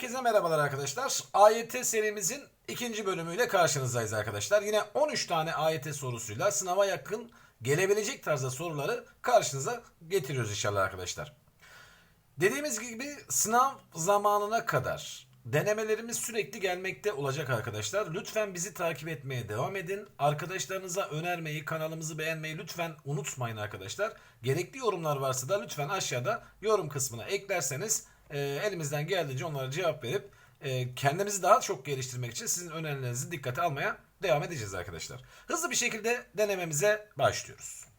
Herkese merhabalar arkadaşlar. AYT serimizin ikinci bölümüyle karşınızdayız arkadaşlar. Yine 13 tane AYT sorusuyla sınava yakın gelebilecek tarzda soruları karşınıza getiriyoruz inşallah arkadaşlar. Dediğimiz gibi sınav zamanına kadar denemelerimiz sürekli gelmekte olacak arkadaşlar. Lütfen bizi takip etmeye devam edin. Arkadaşlarınıza önermeyi, kanalımızı beğenmeyi lütfen unutmayın arkadaşlar. Gerekli yorumlar varsa da lütfen aşağıda yorum kısmına eklerseniz e, elimizden geldiğince onlara cevap verip e, kendimizi daha çok geliştirmek için sizin önerilerinizi dikkate almaya devam edeceğiz arkadaşlar. Hızlı bir şekilde denememize başlıyoruz.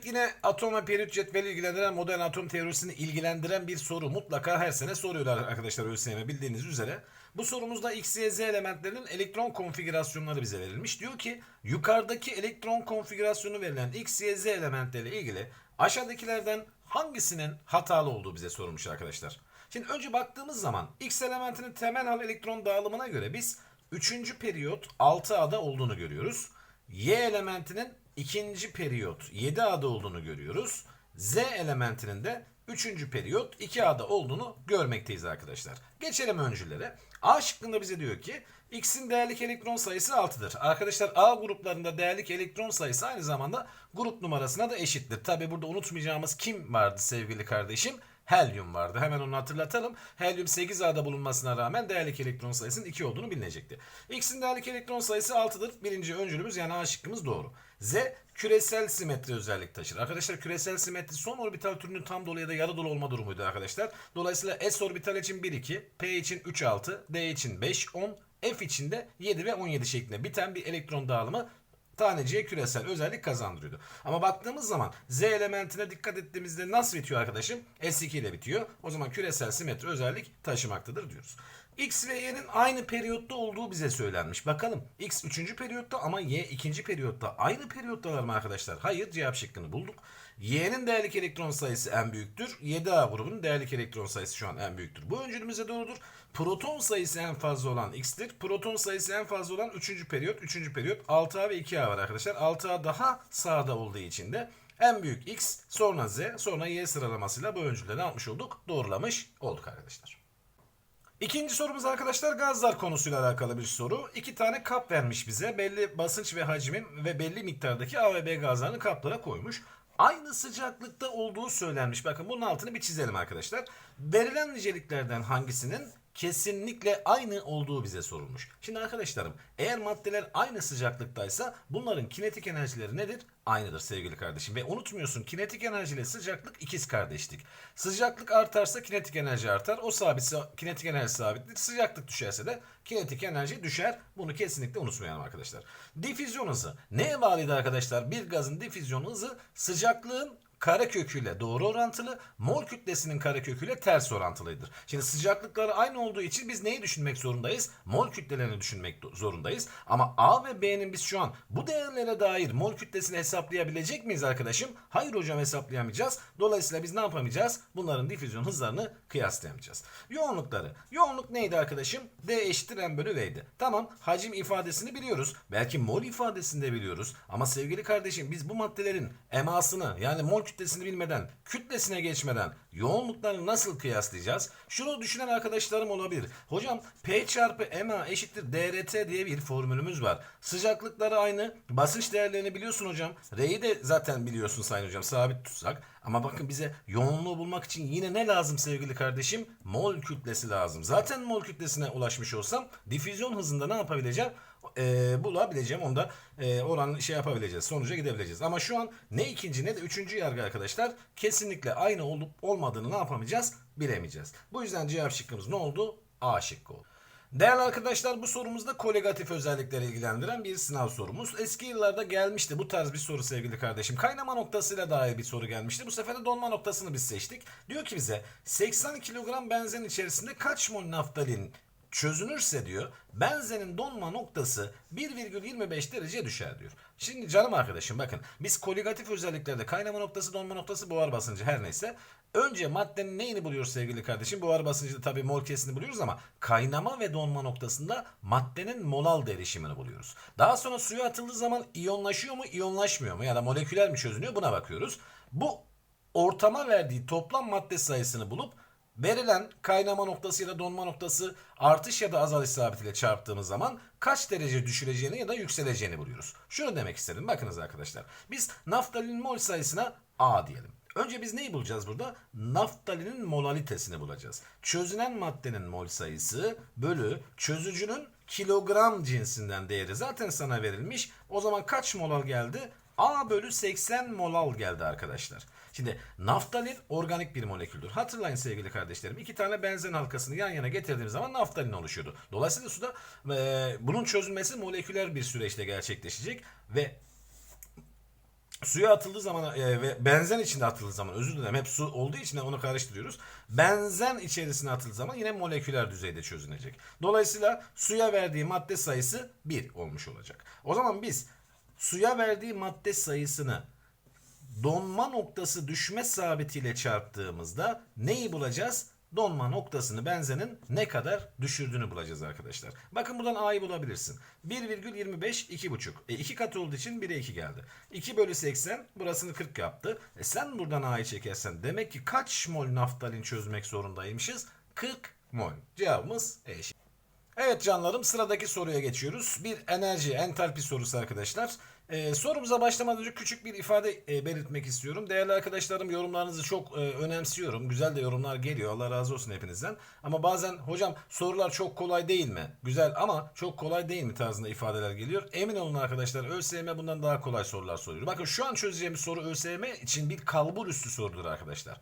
Evet yine atom ve periyot cetveli ilgilendiren modern atom teorisini ilgilendiren bir soru mutlaka her sene soruyorlar arkadaşlar ÖSYM bildiğiniz üzere. Bu sorumuzda X, Y, Z elementlerinin elektron konfigürasyonları bize verilmiş. Diyor ki yukarıdaki elektron konfigürasyonu verilen X, Y, Z elementleriyle ilgili aşağıdakilerden hangisinin hatalı olduğu bize sorulmuş arkadaşlar. Şimdi önce baktığımız zaman X elementinin temel hal elektron dağılımına göre biz 3. periyot 6A'da olduğunu görüyoruz. Y elementinin ikinci periyot 7A'da olduğunu görüyoruz. Z elementinin de 3. periyot 2A'da olduğunu görmekteyiz arkadaşlar. Geçelim öncülere. A şıkkında bize diyor ki X'in değerlik elektron sayısı 6'dır. Arkadaşlar A gruplarında değerlik elektron sayısı aynı zamanda grup numarasına da eşittir. Tabi burada unutmayacağımız kim vardı sevgili kardeşim? Helyum vardı. Hemen onu hatırlatalım. Helyum 8A'da bulunmasına rağmen değerlik elektron sayısının 2 olduğunu bilinecekti. X'in değerlik elektron sayısı 6'dır. Birinci öncülümüz yani A şıkkımız doğru. Z küresel simetri özellik taşır. Arkadaşlar küresel simetri son orbital türünün tam dolu ya da yarı dolu olma durumuydu arkadaşlar. Dolayısıyla S orbital için 1 2, P için 3 6, D için 5 10, F için de 7 ve 17 şeklinde biten bir elektron dağılımı taneciye küresel özellik kazandırıyordu. Ama baktığımız zaman Z elementine dikkat ettiğimizde nasıl bitiyor arkadaşım? S2 ile bitiyor. O zaman küresel simetri özellik taşımaktadır diyoruz. X ve Y'nin aynı periyotta olduğu bize söylenmiş. Bakalım X 3. periyotta ama Y 2. periyotta. Aynı periyottalar mı arkadaşlar? Hayır cevap şıkkını bulduk. Y'nin değerlik elektron sayısı en büyüktür. 7A grubunun değerlik elektron sayısı şu an en büyüktür. Bu öncülümüze doğrudur. Proton sayısı en fazla olan X'tir. Proton sayısı en fazla olan 3. periyot. 3. periyot 6A ve 2A var arkadaşlar. 6A daha sağda olduğu için de en büyük X, sonra Z, sonra Y sıralamasıyla bu öncülleri ne yapmış olduk? Doğrulamış olduk arkadaşlar. İkinci sorumuz arkadaşlar gazlar konusuyla alakalı bir soru. İki tane kap vermiş bize. Belli basınç ve hacmin ve belli miktardaki A ve B gazlarını kaplara koymuş. Aynı sıcaklıkta olduğu söylenmiş. Bakın bunun altını bir çizelim arkadaşlar. Verilen niceliklerden hangisinin kesinlikle aynı olduğu bize sorulmuş. Şimdi arkadaşlarım eğer maddeler aynı sıcaklıktaysa bunların kinetik enerjileri nedir? Aynıdır sevgili kardeşim. Ve unutmuyorsun kinetik enerji ile sıcaklık ikiz kardeşlik. Sıcaklık artarsa kinetik enerji artar. O sabitse kinetik enerji sabittir. Sıcaklık düşerse de kinetik enerji düşer. Bunu kesinlikle unutmayalım arkadaşlar. Difüzyon hızı. Neye bağlıydı arkadaşlar? Bir gazın difüzyon hızı sıcaklığın kareköküyle doğru orantılı, mol kütlesinin kareköküyle ters orantılıdır. Şimdi sıcaklıkları aynı olduğu için biz neyi düşünmek zorundayız? Mol kütlelerini düşünmek zorundayız. Ama A ve B'nin biz şu an bu değerlere dair mol kütlesini hesaplayabilecek miyiz arkadaşım? Hayır hocam hesaplayamayacağız. Dolayısıyla biz ne yapamayacağız? Bunların difüzyon hızlarını kıyaslayamayacağız. Yoğunlukları. Yoğunluk neydi arkadaşım? D eşittir M bölü V'ydi. Tamam hacim ifadesini biliyoruz. Belki mol ifadesini de biliyoruz. Ama sevgili kardeşim biz bu maddelerin emasını yani mol kütlesini bilmeden, kütlesine geçmeden yoğunluklarını nasıl kıyaslayacağız? Şunu düşünen arkadaşlarım olabilir. Hocam P çarpı MA eşittir DRT diye bir formülümüz var. Sıcaklıkları aynı. Basınç değerlerini biliyorsun hocam. R'yi de zaten biliyorsun sayın hocam. Sabit tutsak. Ama bakın bize yoğunluğu bulmak için yine ne lazım sevgili kardeşim? Mol kütlesi lazım. Zaten mol kütlesine ulaşmış olsam difüzyon hızında ne yapabileceğim? E, bulabileceğim. Onda e, oran şey yapabileceğiz. Sonuca gidebileceğiz. Ama şu an ne ikinci ne de üçüncü yargı arkadaşlar kesinlikle aynı olup olmadığını ne yapamayacağız? Bilemeyeceğiz. Bu yüzden cevap şıkkımız ne oldu? A şıkkı oldu. Değerli arkadaşlar bu sorumuzda kolegatif özellikleri ilgilendiren bir sınav sorumuz. Eski yıllarda gelmişti bu tarz bir soru sevgili kardeşim. Kaynama noktasıyla dair bir soru gelmişti. Bu sefer de donma noktasını biz seçtik. Diyor ki bize 80 kilogram benzin içerisinde kaç mol naftalin çözünürse diyor benzenin donma noktası 1,25 derece düşer diyor. Şimdi canım arkadaşım bakın biz koligatif özelliklerde kaynama noktası donma noktası buhar basıncı her neyse önce maddenin neyini buluyoruz sevgili kardeşim? Buhar basıncı tabii mol kesini buluyoruz ama kaynama ve donma noktasında maddenin molal derişimini buluyoruz. Daha sonra suya atıldığı zaman iyonlaşıyor mu iyonlaşmıyor mu ya da moleküler mi çözünüyor buna bakıyoruz. Bu ortama verdiği toplam madde sayısını bulup verilen kaynama noktası ya da donma noktası artış ya da azalış sabitiyle çarptığımız zaman kaç derece düşüreceğini ya da yükseleceğini buluyoruz. Şunu demek istedim. Bakınız arkadaşlar. Biz naftalin mol sayısına A diyelim. Önce biz neyi bulacağız burada? Naftalinin molalitesini bulacağız. Çözünen maddenin mol sayısı bölü çözücünün kilogram cinsinden değeri zaten sana verilmiş. O zaman kaç molal geldi? A bölü 80 molal geldi arkadaşlar. Şimdi naftalin organik bir moleküldür. Hatırlayın sevgili kardeşlerim. iki tane benzen halkasını yan yana getirdiğimiz zaman naftalin oluşuyordu. Dolayısıyla suda e, bunun çözülmesi moleküler bir süreçte gerçekleşecek ve suya atıldığı zaman e, ve benzen içinde atıldığı zaman özür dilerim hep su olduğu için onu karıştırıyoruz. Benzen içerisine atıldığı zaman yine moleküler düzeyde çözünecek. Dolayısıyla suya verdiği madde sayısı 1 olmuş olacak. O zaman biz suya verdiği madde sayısını donma noktası düşme sabitiyle çarptığımızda neyi bulacağız? Donma noktasını benzenin ne kadar düşürdüğünü bulacağız arkadaşlar. Bakın buradan A'yı bulabilirsin. 1,25 2,5. E 2 katı olduğu için 1'e 2 geldi. 2 bölü 80 burasını 40 yaptı. E sen buradan A'yı çekersen demek ki kaç mol naftalin çözmek zorundaymışız? 40 mol. Cevabımız E. Evet canlarım sıradaki soruya geçiyoruz. Bir enerji, entalpi sorusu arkadaşlar. Ee, sorumuza başlamadan önce küçük bir ifade e, belirtmek istiyorum. Değerli arkadaşlarım yorumlarınızı çok e, önemsiyorum. Güzel de yorumlar geliyor. Allah razı olsun hepinizden. Ama bazen hocam sorular çok kolay değil mi? Güzel ama çok kolay değil mi tarzında ifadeler geliyor. Emin olun arkadaşlar ÖSYM bundan daha kolay sorular soruyor. Bakın şu an çözeceğimiz soru ÖSYM için bir kalbur üstü sorudur arkadaşlar.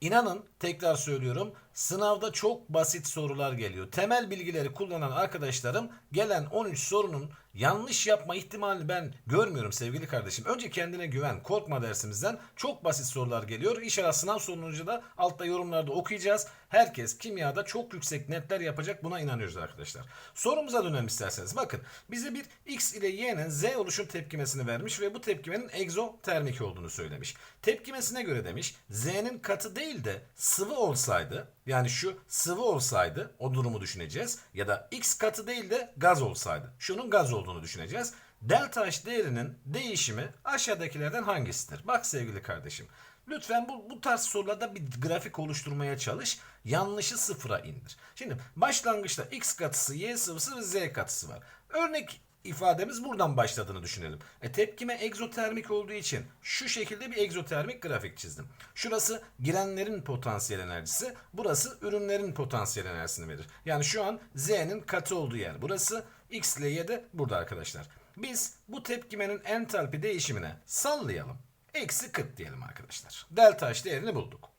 İnanın tekrar söylüyorum sınavda çok basit sorular geliyor. Temel bilgileri kullanan arkadaşlarım gelen 13 sorunun yanlış yapma ihtimalini ben görmüyorum sevgili kardeşim. Önce kendine güven, korkma dersimizden çok basit sorular geliyor. İnşallah sınav sonucu da altta yorumlarda okuyacağız. Herkes kimyada çok yüksek netler yapacak buna inanıyoruz arkadaşlar. Sorumuza dönelim isterseniz. Bakın bize bir X ile Y'nin Z oluşum tepkimesini vermiş ve bu tepkimenin egzotermik olduğunu söylemiş. Tepkimesine göre demiş Z'nin katı değil de sıvı olsaydı yani şu sıvı olsaydı o durumu düşüneceğiz. Ya da X katı değil de gaz olsaydı. Şunun gaz olduğunu düşüneceğiz. Delta H değerinin değişimi aşağıdakilerden hangisidir? Bak sevgili kardeşim. Lütfen bu, bu tarz sorularda bir grafik oluşturmaya çalış. Yanlışı sıfıra indir. Şimdi başlangıçta X katısı, Y sıvısı ve Z katısı var. Örnek ifademiz buradan başladığını düşünelim. E, tepkime egzotermik olduğu için şu şekilde bir egzotermik grafik çizdim. Şurası girenlerin potansiyel enerjisi, burası ürünlerin potansiyel enerjisini verir. Yani şu an Z'nin katı olduğu yer burası, X ile Y de burada arkadaşlar. Biz bu tepkimenin entalpi değişimine sallayalım. Eksi 40 diyelim arkadaşlar. Delta H değerini bulduk.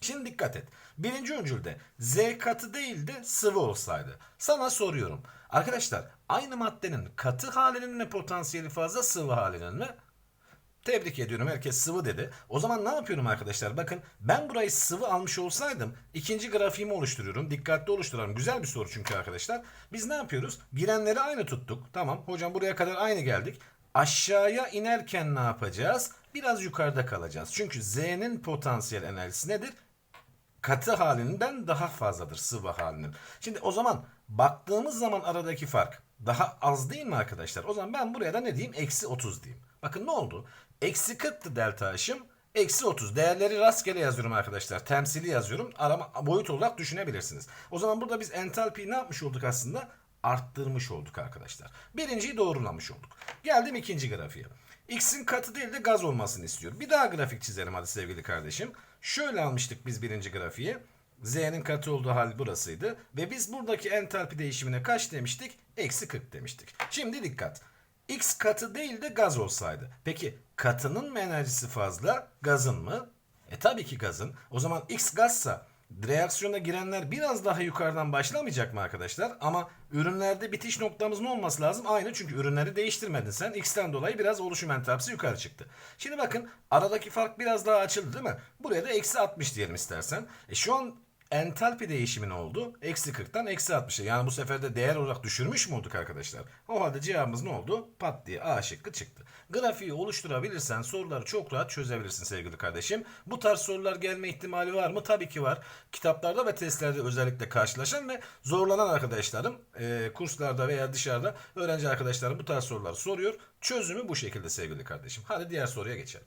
Şimdi dikkat et. Birinci öncülde Z katı değil de sıvı olsaydı. Sana soruyorum. Arkadaşlar aynı maddenin katı halinin mi potansiyeli fazla sıvı halinin mi? Tebrik ediyorum herkes sıvı dedi. O zaman ne yapıyorum arkadaşlar? Bakın ben burayı sıvı almış olsaydım ikinci grafiğimi oluşturuyorum. Dikkatli oluşturalım. Güzel bir soru çünkü arkadaşlar. Biz ne yapıyoruz? Girenleri aynı tuttuk. Tamam hocam buraya kadar aynı geldik. Aşağıya inerken ne yapacağız? Biraz yukarıda kalacağız. Çünkü Z'nin potansiyel enerjisi nedir? Katı halinden daha fazladır sıvı halinin. Şimdi o zaman baktığımız zaman aradaki fark daha az değil mi arkadaşlar? O zaman ben buraya da ne diyeyim? Eksi 30 diyeyim. Bakın ne oldu? Eksi 40'tı delta H'ım. Eksi 30. Değerleri rastgele yazıyorum arkadaşlar. Temsili yazıyorum. Arama boyut olarak düşünebilirsiniz. O zaman burada biz entalpiyi ne yapmış olduk aslında? Arttırmış olduk arkadaşlar. Birinciyi doğrulamış olduk. Geldim ikinci grafiğe. X'in katı değil de gaz olmasını istiyorum. Bir daha grafik çizelim hadi sevgili kardeşim. Şöyle almıştık biz birinci grafiği. Z'nin katı olduğu hal burasıydı. Ve biz buradaki entalpi değişimine kaç demiştik? Eksi 40 demiştik. Şimdi dikkat. X katı değil de gaz olsaydı. Peki katının mı enerjisi fazla, gazın mı? E tabii ki gazın. O zaman X gazsa reaksiyona girenler biraz daha yukarıdan başlamayacak mı arkadaşlar? Ama ürünlerde bitiş noktamız ne olması lazım? Aynı çünkü ürünleri değiştirmedin sen. X'ten dolayı biraz oluşum entropisi yukarı çıktı. Şimdi bakın aradaki fark biraz daha açıldı değil mi? Buraya da eksi 60 diyelim istersen. E şu an entalpi değişimi ne oldu? Eksi 40'tan eksi 60'a. Yani bu sefer de değer olarak düşürmüş mü olduk arkadaşlar? O halde cevabımız ne oldu? Pat diye A şıkkı çıktı. Grafiği oluşturabilirsen soruları çok rahat çözebilirsin sevgili kardeşim. Bu tarz sorular gelme ihtimali var mı? Tabii ki var. Kitaplarda ve testlerde özellikle karşılaşan ve zorlanan arkadaşlarım e, kurslarda veya dışarıda öğrenci arkadaşlarım bu tarz soruları soruyor. Çözümü bu şekilde sevgili kardeşim. Hadi diğer soruya geçelim.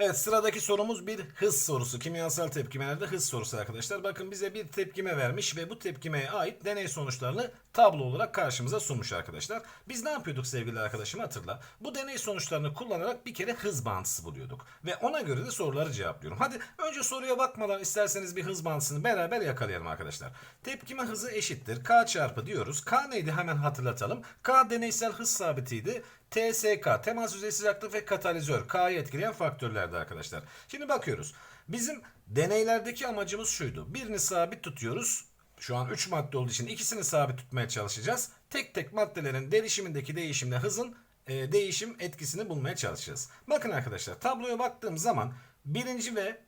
Evet sıradaki sorumuz bir hız sorusu. Kimyasal tepkimelerde hız sorusu arkadaşlar. Bakın bize bir tepkime vermiş ve bu tepkimeye ait deney sonuçlarını tablo olarak karşımıza sunmuş arkadaşlar. Biz ne yapıyorduk sevgili arkadaşım hatırla. Bu deney sonuçlarını kullanarak bir kere hız bağıntısı buluyorduk. Ve ona göre de soruları cevaplıyorum. Hadi önce soruya bakmadan isterseniz bir hız bağıntısını beraber yakalayalım arkadaşlar. Tepkime hızı eşittir. K çarpı diyoruz. K neydi hemen hatırlatalım. K deneysel hız sabitiydi. TSK, temas yüzey sıcaklık ve katalizör K'yı etkileyen faktörlerdi arkadaşlar. Şimdi bakıyoruz. Bizim deneylerdeki amacımız şuydu. Birini sabit tutuyoruz. Şu an 3 madde olduğu için ikisini sabit tutmaya çalışacağız. Tek tek maddelerin derişimindeki değişimle hızın e, değişim etkisini bulmaya çalışacağız. Bakın arkadaşlar tabloya baktığım zaman birinci ve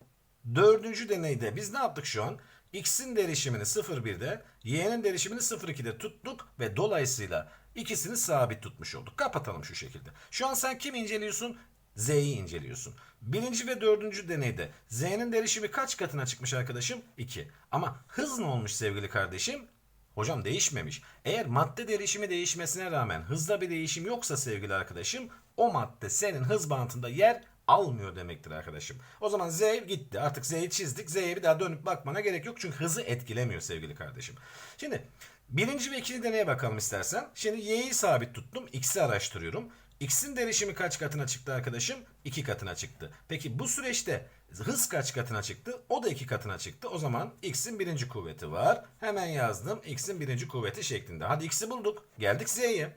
dördüncü deneyde biz ne yaptık şu an? X'in derişimini 0,1'de, Y'nin derişimini 0,2'de tuttuk ve dolayısıyla ikisini sabit tutmuş olduk. Kapatalım şu şekilde. Şu an sen kim inceliyorsun? Z'yi inceliyorsun. Birinci ve dördüncü deneyde Z'nin derişimi kaç katına çıkmış arkadaşım? 2. Ama hız ne olmuş sevgili kardeşim? Hocam değişmemiş. Eğer madde derişimi değişmesine rağmen hızda bir değişim yoksa sevgili arkadaşım o madde senin hız bantında yer almıyor demektir arkadaşım. O zaman Z gitti. Artık Z'yi çizdik. Z'ye bir daha dönüp bakmana gerek yok. Çünkü hızı etkilemiyor sevgili kardeşim. Şimdi birinci ve ikinci deneye bakalım istersen. Şimdi Y'yi sabit tuttum. X'i araştırıyorum. X'in derişimi kaç katına çıktı arkadaşım? 2 katına çıktı. Peki bu süreçte hız kaç katına çıktı? O da 2 katına çıktı. O zaman X'in birinci kuvveti var. Hemen yazdım. X'in birinci kuvveti şeklinde. Hadi X'i bulduk. Geldik Z'ye.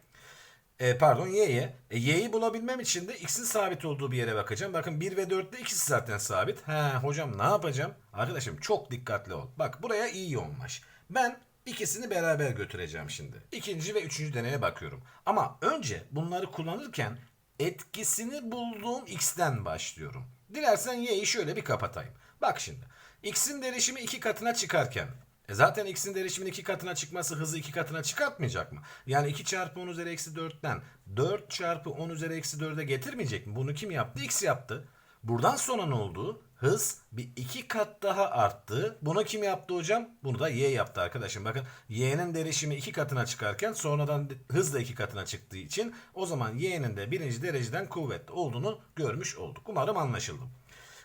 E, pardon Y'ye. E, Y'yi bulabilmem için de X'in sabit olduğu bir yere bakacağım. Bakın 1 ve 4'te ikisi zaten sabit. He hocam ne yapacağım? Arkadaşım çok dikkatli ol. Bak buraya iyi yoğunlaş. Ben ikisini beraber götüreceğim şimdi. İkinci ve üçüncü deneye bakıyorum. Ama önce bunları kullanırken etkisini bulduğum X'ten başlıyorum. Dilersen Y'yi şöyle bir kapatayım. Bak şimdi. X'in derişimi iki katına çıkarken e zaten x'in derişimin iki katına çıkması hızı iki katına çıkartmayacak mı? Yani 2 çarpı 10 üzeri eksi 4'ten 4 çarpı 10 üzeri eksi 4'e getirmeyecek mi? Bunu kim yaptı? X yaptı. Buradan sonra ne oldu? Hız bir iki kat daha arttı. Bunu kim yaptı hocam? Bunu da Y yaptı arkadaşım. Bakın Y'nin derişimi iki katına çıkarken sonradan hız da iki katına çıktığı için o zaman Y'nin de birinci dereceden kuvvetli olduğunu görmüş olduk. Umarım anlaşıldı.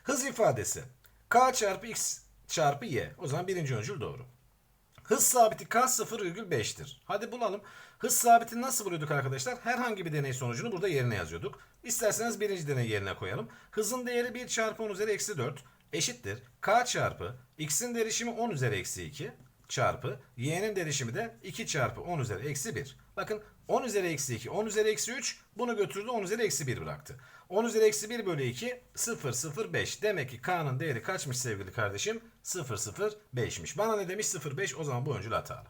Hız ifadesi K çarpı X çarpı Y. O zaman birinci öncül doğru. Hız sabiti K 0,5'tir. Hadi bulalım. Hız sabitini nasıl buluyorduk arkadaşlar? Herhangi bir deney sonucunu burada yerine yazıyorduk. İsterseniz birinci deney yerine koyalım. Hızın değeri 1 çarpı 10 üzeri eksi 4 eşittir. K çarpı X'in derişimi 10 üzeri eksi 2 çarpı Y'nin derişimi de 2 çarpı 10 üzeri eksi 1. Bakın 10 üzeri eksi 2, 10 üzeri eksi 3 bunu götürdü 10 üzeri eksi 1 bıraktı. 10 üzeri eksi 1 bölü 2 0 0 5. Demek ki K'nın değeri kaçmış sevgili kardeşim? 0 0 5'miş. Bana ne demiş 0 5 o zaman bu öncül hatalı.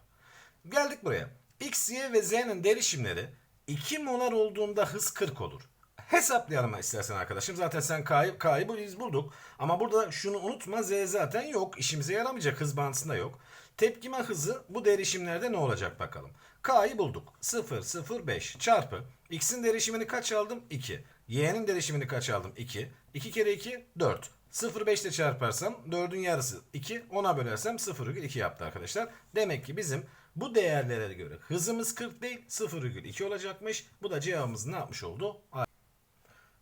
Geldik buraya. X, Y ve Z'nin derişimleri 2 molar olduğunda hız 40 olur. Hesaplayalım istersen arkadaşım. Zaten sen K'yı, K'yı biz bulduk. Ama burada şunu unutma Z zaten yok. İşimize yaramayacak hız bağıntısında yok. Tepkime hızı bu derişimlerde ne olacak bakalım. K'yı bulduk. 0, 0, 5 çarpı. X'in derişimini kaç aldım? 2. Y'nin derişimini kaç aldım? 2. 2 kere 2, 4. 0,5 ile çarparsam 4'ün yarısı 2. 10'a bölersem 0,2 yaptı arkadaşlar. Demek ki bizim bu değerlere göre hızımız 40 değil 0,2 olacakmış. Bu da cevabımız ne yapmış oldu?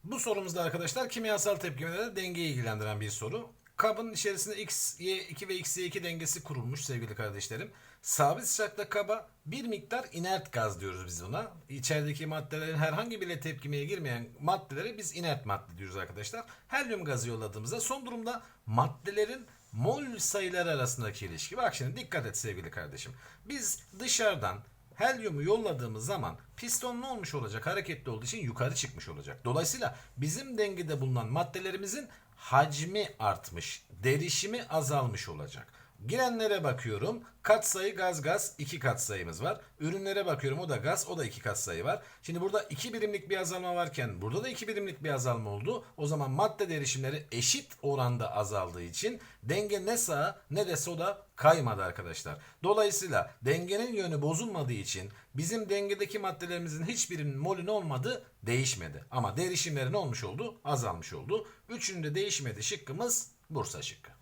Bu sorumuzda arkadaşlar kimyasal tepkimelerde dengeyi ilgilendiren bir soru. Kabın içerisinde X, Y2 ve X-Y2 dengesi kurulmuş sevgili kardeşlerim. Sabit sıcakta kaba bir miktar inert gaz diyoruz biz buna. İçerideki maddelerin herhangi bile tepkimeye girmeyen maddeleri biz inert madde diyoruz arkadaşlar. Helyum gazı yolladığımızda son durumda maddelerin mol sayıları arasındaki ilişki. Bak şimdi dikkat et sevgili kardeşim. Biz dışarıdan helyumu yolladığımız zaman piston ne olmuş olacak? Hareketli olduğu için yukarı çıkmış olacak. Dolayısıyla bizim dengede bulunan maddelerimizin hacmi artmış, derişimi azalmış olacak. Girenlere bakıyorum. Katsayı gaz gaz 2 katsayımız var. Ürünlere bakıyorum o da gaz o da 2 katsayı var. Şimdi burada 2 birimlik bir azalma varken burada da 2 birimlik bir azalma oldu. O zaman madde derişimleri eşit oranda azaldığı için denge ne sağa ne de sola kaymadı arkadaşlar. Dolayısıyla dengenin yönü bozulmadığı için bizim dengedeki maddelerimizin hiçbirinin molün olmadı değişmedi. Ama derişimleri ne olmuş oldu? Azalmış oldu. Üçünün de değişmedi şıkkımız Bursa şıkkı.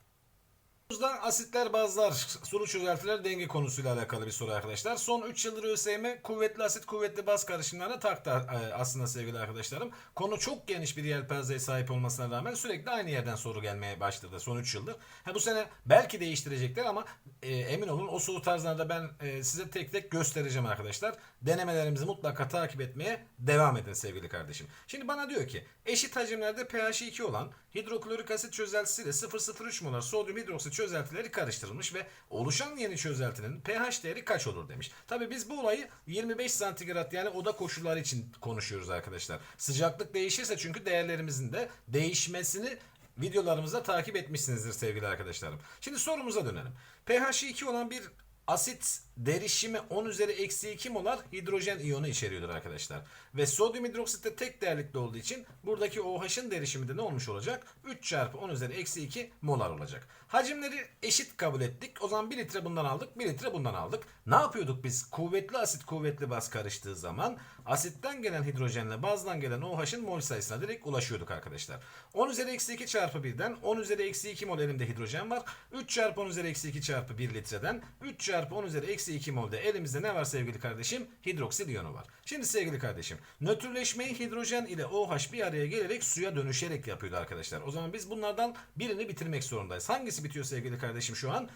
Sorumuzda asitler bazlar sulu çözeltiler denge konusuyla alakalı bir soru arkadaşlar. Son 3 yıldır ÖSYM kuvvetli asit kuvvetli baz karışımlarına taktı e, aslında sevgili arkadaşlarım. Konu çok geniş bir yelpazeye sahip olmasına rağmen sürekli aynı yerden soru gelmeye başladı son 3 yıldır. Ha, bu sene belki değiştirecekler ama e, emin olun o soru tarzlarında ben e, size tek tek göstereceğim arkadaşlar. Denemelerimizi mutlaka takip etmeye devam edin sevgili kardeşim. Şimdi bana diyor ki eşit hacimlerde pH 2 olan hidroklorik asit çözeltisiyle 0,03 molar sodyum hidroksit çözeltileri karıştırılmış ve oluşan yeni çözeltinin pH değeri kaç olur demiş. Tabi biz bu olayı 25 santigrat yani oda koşulları için konuşuyoruz arkadaşlar. Sıcaklık değişirse çünkü değerlerimizin de değişmesini videolarımızda takip etmişsinizdir sevgili arkadaşlarım. Şimdi sorumuza dönelim. pH 2 olan bir asit derişimi 10 üzeri eksi 2 molar hidrojen iyonu içeriyordur arkadaşlar. Ve sodyum hidroksit de tek değerlikli olduğu için buradaki OH'ın derişimi de ne olmuş olacak? 3 çarpı 10 üzeri eksi 2 molar olacak. Hacimleri eşit kabul ettik. O zaman 1 litre bundan aldık, 1 litre bundan aldık. Ne yapıyorduk biz? Kuvvetli asit kuvvetli baz karıştığı zaman asitten gelen hidrojenle bazdan gelen OH'ın mol sayısına direkt ulaşıyorduk arkadaşlar. 10 üzeri eksi 2 çarpı 1'den 10 üzeri eksi 2 mol elimde hidrojen var. 3 çarpı 10 üzeri eksi 2 çarpı 1 litreden 3 çarpı 10 üzeri eksi 2 molde elimizde ne var sevgili kardeşim? Hidroksil iyonu var. Şimdi sevgili kardeşim nötrleşmeyi hidrojen ile OH bir araya gelerek suya dönüşerek yapıyordu arkadaşlar. O zaman biz bunlardan birini bitirmek zorundayız. Hangisi bitiyor sevgili kardeşim şu an?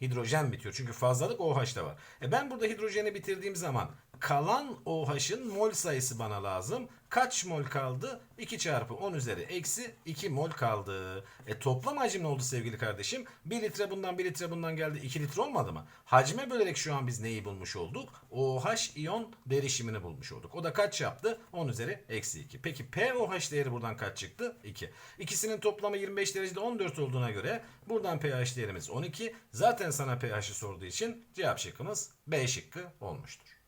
Hidrojen bitiyor. Çünkü fazlalık OH'da var. E ben burada hidrojeni bitirdiğim zaman kalan OH'ın mol sayısı bana lazım. Kaç mol kaldı? 2 çarpı 10 üzeri eksi 2 mol kaldı. E toplam hacim ne oldu sevgili kardeşim? 1 litre bundan 1 litre bundan geldi 2 litre olmadı mı? Hacme bölerek şu an biz neyi bulmuş olduk? OH iyon derişimini bulmuş olduk. O da kaç yaptı? 10 üzeri eksi 2. Peki POH değeri buradan kaç çıktı? 2. İkisinin toplamı 25 derecede 14 olduğuna göre buradan pH değerimiz 12. Zaten sana pH'i sorduğu için cevap şıkkımız B şıkkı olmuştur.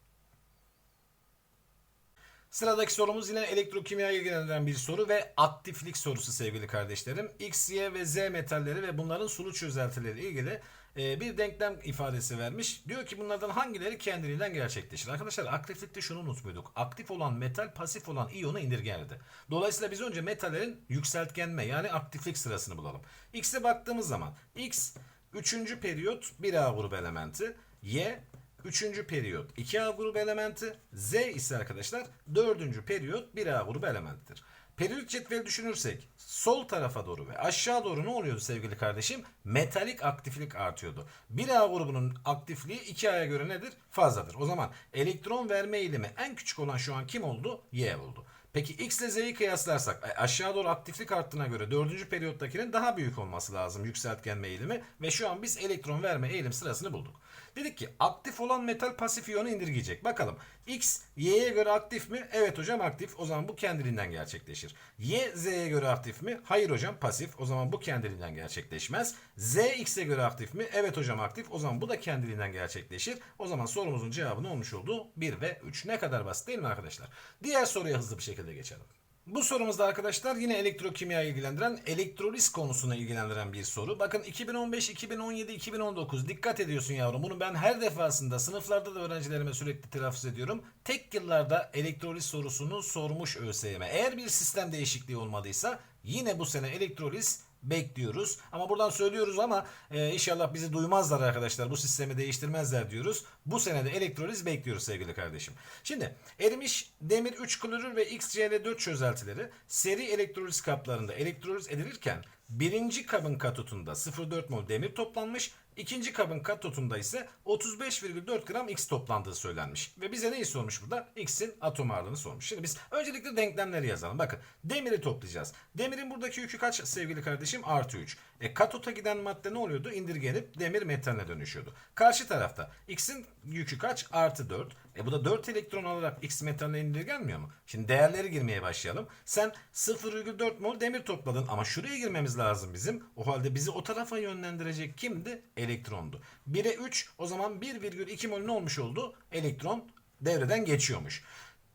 Sıradaki sorumuz yine elektrokimya ilgilendiren bir soru ve aktiflik sorusu sevgili kardeşlerim. X, Y ve Z metalleri ve bunların sulu çözeltileri ilgili e, bir denklem ifadesi vermiş. Diyor ki bunlardan hangileri kendiliğinden gerçekleşir? Arkadaşlar aktiflikte şunu unutmuyorduk. Aktif olan metal pasif olan iyonu indirgerdi. Dolayısıyla biz önce metallerin yükseltgenme yani aktiflik sırasını bulalım. X'e baktığımız zaman X 3. periyot 1A grubu elementi. Y Üçüncü periyot 2A grubu elementi. Z ise arkadaşlar dördüncü periyot 1A grubu elementidir. Periyodik cetveli düşünürsek sol tarafa doğru ve aşağı doğru ne oluyordu sevgili kardeşim? Metalik aktiflik artıyordu. 1A grubunun aktifliği 2A'ya göre nedir? Fazladır. O zaman elektron verme eğilimi en küçük olan şu an kim oldu? Y oldu. Peki X ile Z'yi kıyaslarsak e, aşağı doğru aktiflik arttığına göre dördüncü periyottakinin daha büyük olması lazım yükseltgen eğilimi ve şu an biz elektron verme eğilim sırasını bulduk. Dedik ki aktif olan metal pasif iyonu indirgeyecek. Bakalım X Y'ye göre aktif mi? Evet hocam aktif. O zaman bu kendiliğinden gerçekleşir. Y Z'ye göre aktif mi? Hayır hocam pasif. O zaman bu kendiliğinden gerçekleşmez. Z X'e göre aktif mi? Evet hocam aktif. O zaman bu da kendiliğinden gerçekleşir. O zaman sorumuzun cevabı ne olmuş oldu? 1 ve 3. Ne kadar basit değil mi arkadaşlar? Diğer soruya hızlı bir şekilde geçelim. Bu sorumuzda arkadaşlar yine elektrokimya ilgilendiren elektroliz konusuna ilgilendiren bir soru. Bakın 2015, 2017, 2019 dikkat ediyorsun yavrum. Bunu ben her defasında sınıflarda da öğrencilerime sürekli telaffuz ediyorum. Tek yıllarda elektroliz sorusunu sormuş ÖSYM. Eğer bir sistem değişikliği olmadıysa yine bu sene elektroliz bekliyoruz. Ama buradan söylüyoruz ama e, inşallah bizi duymazlar arkadaşlar. Bu sistemi değiştirmezler diyoruz. Bu senede elektroliz bekliyoruz sevgili kardeşim. Şimdi erimiş demir 3 klorür ve XCl4 çözeltileri seri elektroliz kaplarında elektroliz edilirken birinci kabın katotunda 0,4 mol demir toplanmış. İkinci kabın katotunda ise 35,4 gram X toplandığı söylenmiş. Ve bize neyi sormuş burada? X'in atom ağırlığını sormuş. Şimdi biz öncelikle denklemleri yazalım. Bakın demiri toplayacağız. Demirin buradaki yükü kaç sevgili kardeşim? Artı 3. E katota giden madde ne oluyordu? İndirgenip demir metaline dönüşüyordu. Karşı tarafta X'in yükü kaç? Artı 4. E bu da 4 elektron alarak X metaline indirgenmiyor mu? Şimdi değerleri girmeye başlayalım. Sen 0,4 mol demir topladın ama şuraya girmemiz lazım bizim. O halde bizi o tarafa yönlendirecek kimdi? Elektrondu. 1'e 3 o zaman 1,2 mol ne olmuş oldu? Elektron devreden geçiyormuş.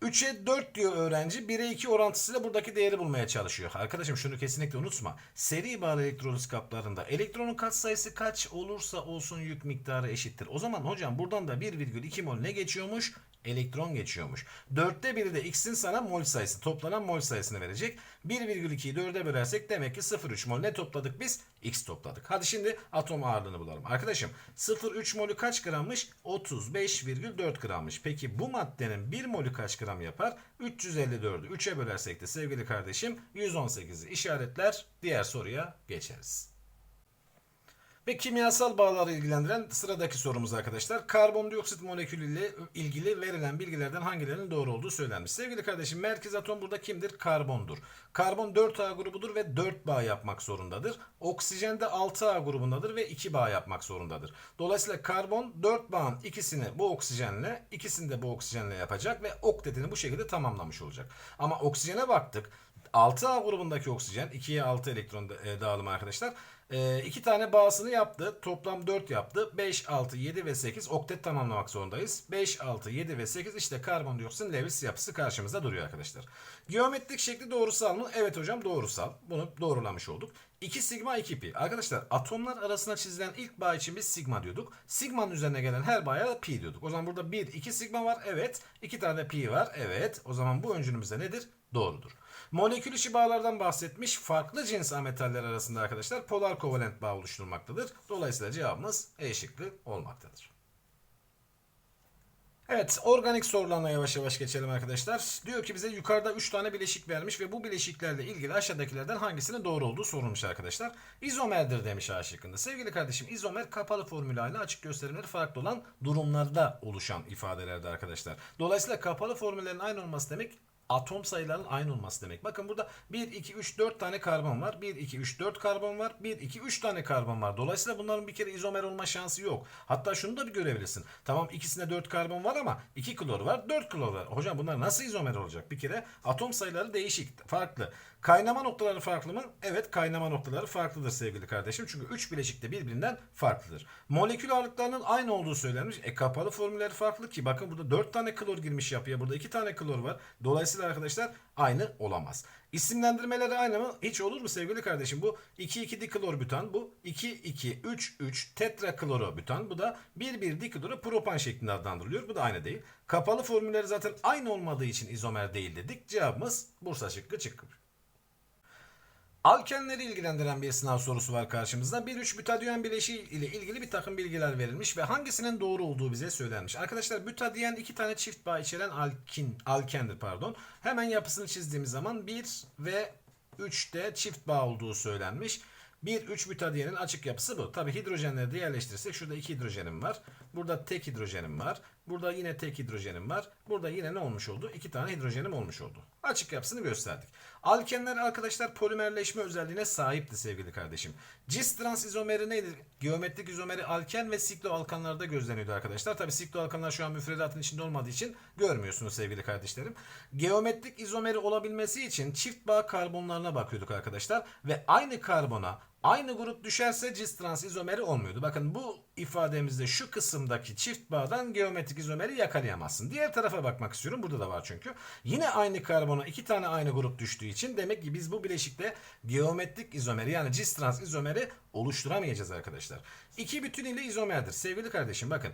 3'e 4 diyor öğrenci. 1'e 2 orantısıyla buradaki değeri bulmaya çalışıyor. Arkadaşım şunu kesinlikle unutma. Seri bağlı elektroliz kaplarında elektronun katsayısı kaç olursa olsun yük miktarı eşittir. O zaman hocam buradan da 1,2 mol ne geçiyormuş? Elektron geçiyormuş. 4'te biri de x'in sana mol sayısı. Toplanan mol sayısını verecek. 1,2'yi 4'e bölersek demek ki 0,3 mol ne topladık biz? X topladık. Hadi şimdi atom ağırlığını bulalım. Arkadaşım 0,3 molü kaç grammış? 35,4 grammış. Peki bu maddenin 1 molü kaç gram yapar? 354'ü 3'e bölersek de sevgili kardeşim 118'i işaretler. Diğer soruya geçeriz. Ve kimyasal bağları ilgilendiren sıradaki sorumuz arkadaşlar. Karbondioksit molekülüyle ilgili verilen bilgilerden hangilerinin doğru olduğu söylenmiş. Sevgili kardeşim merkez atom burada kimdir? Karbondur. Karbon 4A grubudur ve 4 bağ yapmak zorundadır. Oksijen de 6A grubundadır ve 2 bağ yapmak zorundadır. Dolayısıyla karbon 4 bağın ikisini bu oksijenle, ikisini de bu oksijenle yapacak ve oktetini bu şekilde tamamlamış olacak. Ama oksijene baktık. 6A grubundaki oksijen 2'ye 6 elektron e, dağılımı arkadaşlar. E, iki tane bağısını yaptı. Toplam 4 yaptı. 5, 6, 7 ve 8 oktet tamamlamak zorundayız. 5, 6, 7 ve 8 işte karbondioksitin Lewis yapısı karşımızda duruyor arkadaşlar. Geometrik şekli doğrusal mı? Evet hocam doğrusal. Bunu doğrulamış olduk. 2 sigma 2 pi. Arkadaşlar atomlar arasına çizilen ilk bağ için biz sigma diyorduk. Sigma'nın üzerine gelen her bağa da pi diyorduk. O zaman burada 1, 2 sigma var. Evet. 2 tane pi var. Evet. O zaman bu öncülümüzde nedir? Doğrudur. Molekül içi bağlardan bahsetmiş. Farklı cins ametaller arasında arkadaşlar polar kovalent bağ oluşturmaktadır. Dolayısıyla cevabımız E şıkkı olmaktadır. Evet, organik sorularına yavaş yavaş geçelim arkadaşlar. Diyor ki bize yukarıda 3 tane bileşik vermiş ve bu bileşiklerle ilgili aşağıdakilerden hangisinin doğru olduğu sorulmuş arkadaşlar. İzomerdir demiş A şıkkında. Sevgili kardeşim, izomer kapalı formülayla açık gösterimleri farklı olan durumlarda oluşan ifadelerdi arkadaşlar. Dolayısıyla kapalı formüllerin aynı olması demek atom sayılarının aynı olması demek. Bakın burada 1, 2, 3, 4 tane karbon var. 1, 2, 3, 4 karbon var. 1, 2, 3 tane karbon var. Dolayısıyla bunların bir kere izomer olma şansı yok. Hatta şunu da bir görebilirsin. Tamam ikisinde 4 karbon var ama 2 klor var, 4 klor var. Hocam bunlar nasıl izomer olacak? Bir kere atom sayıları değişik, farklı. Kaynama noktaları farklı mı? Evet kaynama noktaları farklıdır sevgili kardeşim. Çünkü 3 bileşik de birbirinden farklıdır. Molekül ağırlıklarının aynı olduğu söylenmiş. E kapalı formülleri farklı ki. Bakın burada 4 tane klor girmiş yapıya. Burada 2 tane klor var. Dolayısıyla arkadaşlar aynı olamaz. İsimlendirmeleri aynı mı? Hiç olur mu sevgili kardeşim? Bu 2,2 diklorbutan, bu 2,2,3,3 tetraklorobutan, bu da 1,1 dikloropropan şeklinde adlandırılıyor. Bu da aynı değil. Kapalı formülleri zaten aynı olmadığı için izomer değil dedik. Cevabımız Bursa şıkkı çıkıyor. Alkenleri ilgilendiren bir sınav sorusu var karşımızda. 1,3 butadiyen bileşiği ile ilgili bir takım bilgiler verilmiş ve hangisinin doğru olduğu bize söylenmiş. Arkadaşlar butadiyen iki tane çift bağ içeren alkin, alkendir pardon. Hemen yapısını çizdiğimiz zaman 1 ve 3'te çift bağ olduğu söylenmiş. 1-3 butadiyenin açık yapısı bu. Tabi hidrojenleri de yerleştirirsek şurada 2 hidrojenim var. Burada tek hidrojenim var. Burada yine tek hidrojenim var. Burada yine ne olmuş oldu? 2 tane hidrojenim olmuş oldu. Açık yapısını gösterdik. Alkenler arkadaşlar polimerleşme özelliğine sahipti sevgili kardeşim. Cis trans izomeri neydi? Geometrik izomeri alken ve sikloalkanlarda gözleniyordu arkadaşlar. Tabi sikloalkanlar şu an müfredatın içinde olmadığı için görmüyorsunuz sevgili kardeşlerim. Geometrik izomeri olabilmesi için çift bağ karbonlarına bakıyorduk arkadaşlar. Ve aynı karbona Aynı grup düşerse cis trans izomeri olmuyordu. Bakın bu ifademizde şu kısımdaki çift bağdan geometrik izomeri yakalayamazsın. Diğer tarafa bakmak istiyorum. Burada da var çünkü. Yine aynı karbona iki tane aynı grup düştüğü için demek ki biz bu bileşikte geometrik izomeri yani cis trans izomeri oluşturamayacağız arkadaşlar. İki bütün ile izomerdir. Sevgili kardeşim bakın.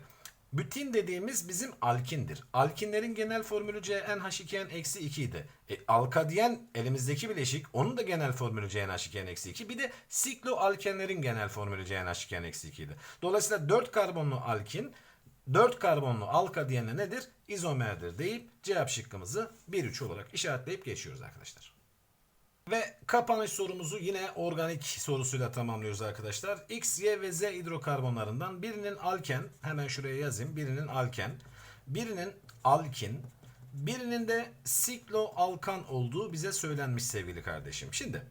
Bütin dediğimiz bizim alkindir. Alkinlerin genel formülü CnH2n-2 idi. E, alkadiyen elimizdeki bileşik onun da genel formülü CnH2n-2. Bir de sikloalkenlerin genel formülü CnH2n-2 idi. Dolayısıyla 4 karbonlu alkin 4 karbonlu alkadiyenle nedir? İzomerdir deyip cevap şıkkımızı 1-3 olarak işaretleyip geçiyoruz arkadaşlar. Ve kapanış sorumuzu yine organik sorusuyla tamamlıyoruz arkadaşlar. X, Y ve Z hidrokarbonlarından birinin alken, hemen şuraya yazayım. Birinin alken, birinin alkin, birinin de sikloalkan olduğu bize söylenmiş sevgili kardeşim. Şimdi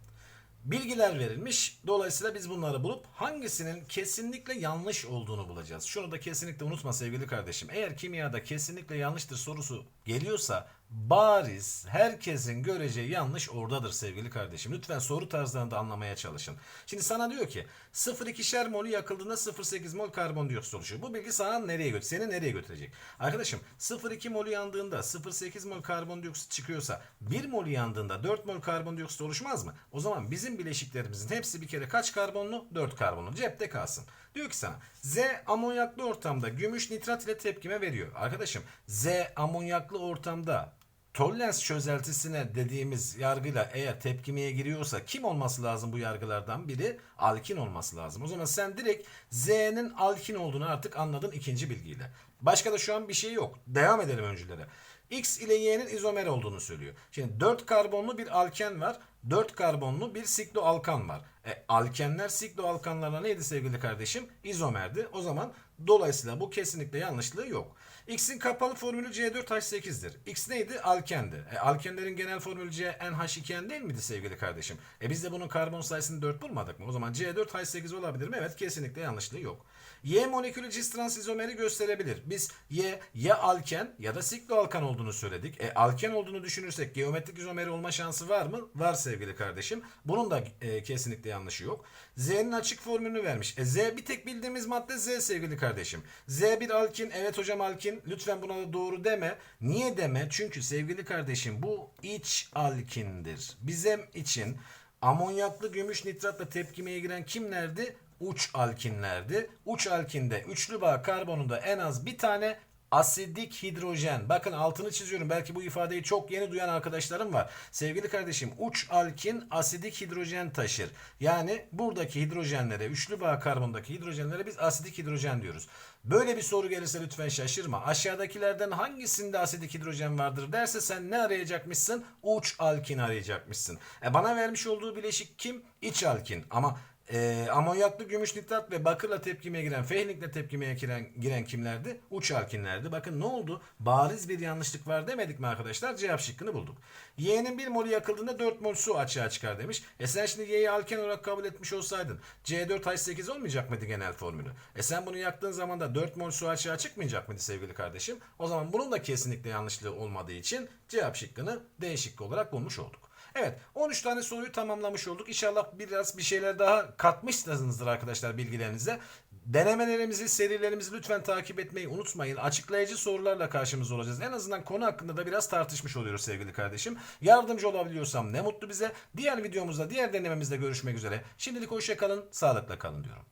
Bilgiler verilmiş. Dolayısıyla biz bunları bulup hangisinin kesinlikle yanlış olduğunu bulacağız. Şunu da kesinlikle unutma sevgili kardeşim. Eğer kimyada kesinlikle yanlıştır sorusu geliyorsa bariz herkesin göreceği yanlış oradadır sevgili kardeşim. Lütfen soru tarzlarını da anlamaya çalışın. Şimdi sana diyor ki 0,2'şer molü yakıldığında 0,8 mol karbondioksit oluşuyor. Bu bilgi sana nereye götür? Seni nereye götürecek? Arkadaşım 0,2 molü yandığında 0,8 mol karbondioksit çıkıyorsa 1 molü yandığında 4 mol karbondioksit oluşmaz mı? O zaman bizim bileşiklerimizin hepsi bir kere kaç karbonlu? 4 karbonlu. Cepte kalsın. Diyor ki sana Z amonyaklı ortamda gümüş nitrat ile tepkime veriyor. Arkadaşım Z amonyaklı ortamda Tollens çözeltisine dediğimiz yargıyla eğer tepkimeye giriyorsa kim olması lazım bu yargılardan biri? Alkin olması lazım. O zaman sen direkt Z'nin alkin olduğunu artık anladın ikinci bilgiyle. Başka da şu an bir şey yok. Devam edelim öncülere. X ile Y'nin izomer olduğunu söylüyor. Şimdi 4 karbonlu bir alken var. 4 karbonlu bir sikloalkan var. E, alkenler sikloalkanlarla neydi sevgili kardeşim? İzomerdi. O zaman dolayısıyla bu kesinlikle yanlışlığı yok. X'in kapalı formülü C4H8'dir. X neydi? Alkendi. E, alkenlerin genel formülü CnH2n değil miydi sevgili kardeşim? E biz de bunun karbon sayısını 4 bulmadık mı? O zaman C4H8 olabilir mi? Evet kesinlikle yanlışlığı yok. Y molekülü cis trans izomeri gösterebilir. Biz Y ya alken ya da sikloalkan olduğunu söyledik. E, alken olduğunu düşünürsek geometrik izomeri olma şansı var mı? Var sevgili kardeşim. Bunun da e, kesinlikle yanlışı yok. Z'nin açık formülünü vermiş. E, Z bir tek bildiğimiz madde Z sevgili kardeşim. Z bir alkin. Evet hocam alkin. Lütfen buna da doğru deme. Niye deme? Çünkü sevgili kardeşim bu iç alkindir. Bizim için amonyaklı gümüş nitratla tepkimeye giren kimlerdi? Uç alkinlerdi. Uç alkinde üçlü bağ karbonunda en az bir tane asidik hidrojen. Bakın altını çiziyorum. Belki bu ifadeyi çok yeni duyan arkadaşlarım var. Sevgili kardeşim uç alkin asidik hidrojen taşır. Yani buradaki hidrojenlere, üçlü bağ karbondaki hidrojenlere biz asidik hidrojen diyoruz. Böyle bir soru gelirse lütfen şaşırma. Aşağıdakilerden hangisinde asidik hidrojen vardır derse sen ne arayacakmışsın? Uç alkin arayacakmışsın. E bana vermiş olduğu bileşik kim? İç alkin. Ama e, amonyaklı gümüş nitrat ve bakırla tepkimeye giren, fehnikle tepkimeye giren, giren kimlerdi? Uç alkinlerdi. Bakın ne oldu? Bariz bir yanlışlık var demedik mi arkadaşlar? Cevap şıkkını bulduk. Y'nin 1 molü yakıldığında 4 mol su açığa çıkar demiş. E sen şimdi Y'yi alken olarak kabul etmiş olsaydın C4H8 olmayacak mıydı genel formülü? E sen bunu yaktığın zaman da 4 mol su açığa çıkmayacak mıydı sevgili kardeşim? O zaman bunun da kesinlikle yanlışlığı olmadığı için cevap şıkkını D olarak bulmuş olduk. Evet 13 tane soruyu tamamlamış olduk. İnşallah biraz bir şeyler daha katmışsınızdır arkadaşlar bilgilerinize. Denemelerimizi, serilerimizi lütfen takip etmeyi unutmayın. Açıklayıcı sorularla karşımızda olacağız. En azından konu hakkında da biraz tartışmış oluyoruz sevgili kardeşim. Yardımcı olabiliyorsam ne mutlu bize. Diğer videomuzda, diğer denememizde görüşmek üzere. Şimdilik hoşça kalın, sağlıkla kalın diyorum.